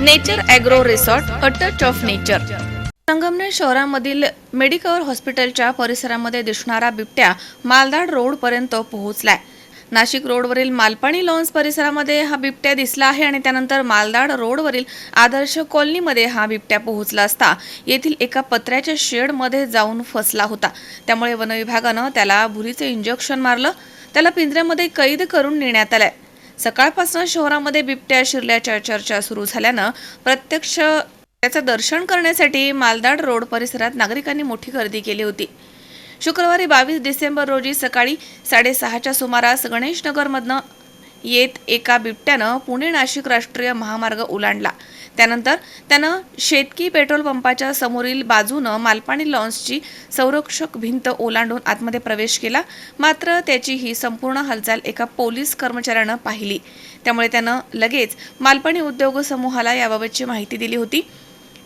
Nature agro resort a touch of nature. Sangamner शहरामधील Medicover हॉस्पिटलच्या परिसरामध्ये दिसणारा बिबट्या मालदाड रोडपर्यंत पोहोचलाय. नाशिक रोडवरील मालपाणी लॉन्स परिसरामध्ये हा बिबट्या दिसला आहे आणि त्यानंतर मालदाड रोडवरील आदर्श कॉलनीमध्ये हा बिबट्या पोहोचला असता येथील एका पत्र्याच्या शेडमध्ये जाऊन फसला होता. त्यामुळे वनविभागानं त्याला भुरीचे इंजेक्शन मारलं. त्याला पिंजऱ्यामध्ये कैद करून नेण्यात आलंय. सकाळपासून शहरामध्ये बिबट्या शिरल्याच्या चर्चा सुरू झाल्यानं प्रत्यक्ष त्याचं दर्शन करण्यासाठी मालदाड रोड परिसरात नागरिकांनी मोठी गर्दी केली होती. शुक्रवारी बावीस डिसेंबर रोजी सकाळी साडेसहाच्या सुमारास गणेशनगरमधनं येत एका बिबट्यानं पुणे नाशिक राष्ट्रीय महामार्ग ओलांडला. त्यानंतर त्यानं शेतकी पेट्रोल पंपाच्या समोरील बाजूनं मालपाणी लॉन्सची संरक्षक भिंत ओलांडून आतमध्ये प्रवेश केला. मात्र त्याची ही संपूर्ण हालचाल एका पोलीस कर्मचाऱ्यानं पाहिली. त्यामुळे त्यानं लगेच मालपाणी उद्योग समूहाला याबाबतची माहिती दिली होती.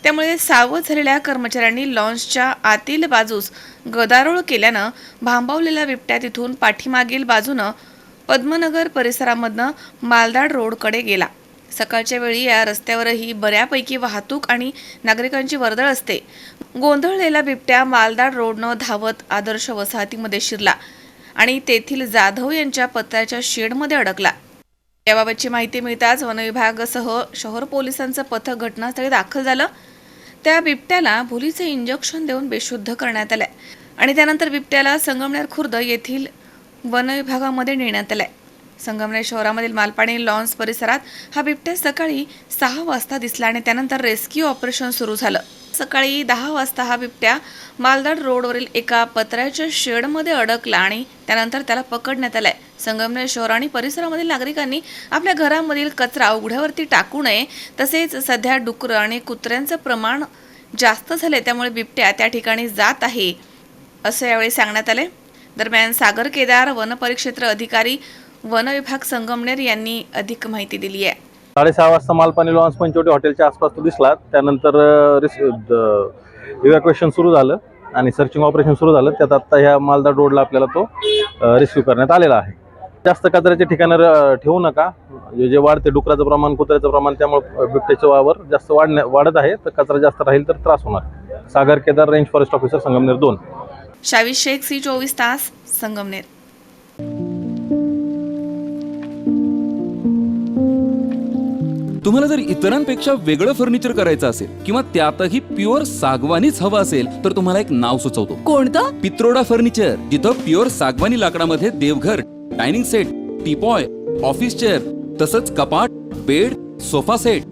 त्यामुळे सावध झालेल्या कर्मचाऱ्यांनी लॉन्चच्या आतील बाजूस गदारोळ केल्यानं भांबावलेला बिबट्या तिथून पाठीमागील बाजूनं पद्मनगर परिसरामधनं मालदाड रोडकडे गेला. सकाळच्या वेळी या रस्त्यावरही बऱ्यापैकी वाहतूक आणि नागरिकांची वर्दळ असते. गोंधळलेला बिबट्या मालदाड रोडनं धावत आदर्श वसाहतीमध्ये शिरला आणि तेथील जाधव यांच्या पत्र्याच्या शेडमध्ये अडकला. याबाबतची माहिती मिळताच वनविभागासह शहर पोलिसांचं पथक घटनास्थळी दाखल झालं. त्या बिबट्याला भुलीचे इंजेक्शन देऊन बेशुद्ध करण्यात आलंय. आणि त्यानंतर बिबट्याला संगमनेर खुर्द येथील वनविभागामध्ये नेण्यात आलंय. संगमनेर शहरामधील मालपाणी लॉन्स परिसरात हा बिबट्या सकाळी सहा वाजता दिसला आणि त्यानंतर रेस्क्यू ऑपरेशन सुरू झालं. सकाळी दहा वाजता हा बिबट्या मालदाड रोडवरील एका पत्र्याच्या शेडमध्ये अडकला आणि त्यानंतर त्याला पकडण्यात आलाय. संगमनेर शहर आणि परिसरामधील नागरिकांनी आपल्या घरामधील कचरा उघड्यावरती टाकू नये तसेच सध्या डुकरं आणि कुत्र्यांचं प्रमाण जास्त झाले त्यामुळे बिबट्या त्या ठिकाणी जात आहे असं यावेळी सांगण्यात आले दरम्यान सागर केदार वनपरिक्षेत्र अधिकारी वन विभाग संगमनेर यांनी अधिक माहिती दिली आहे. साडेसहा वाजता मालपाणी लॉन्स पंचवटी हॉटेलच्या आसपास तो दिसला. त्यानंतर इव्हॅक्युएशन सुरू झालं आणि सर्चिंग ऑपरेशन सुरू झालं. त्यात आत्ता ह्या मालदार रोडला आपल्याला तो रेस्क्यू करण्यात आलेला आहे. जास्त कचऱ्याच्या ठिकाणं ठेवू नका. जे जे वाढते डुकराचं प्रमाण कुत्र्याचं प्रमाण त्यामुळे बिबट्याच्या वावर जास्त वाढण्या वाढत आहे. तर कचरा जास्त राहील तर त्रास होणार. Sagar Kedar range forest officer Sangamner दोन. शावीस शेख सी चोवीस तास संगमनेर. तुम्हाला जर इतरांपेक्षा वेगळं फर्निचर करायचं असेल किंवा त्यातही प्युअर सागवानीच हवं असेल तर तुम्हाला एक नाव सुचवतो. कोणतं? पित्रोडा फर्निचर जिथं प्युअर सागवानी लाकडामध्ये देवघर dining set teapoy office chair तसंच कपाट bed sofa set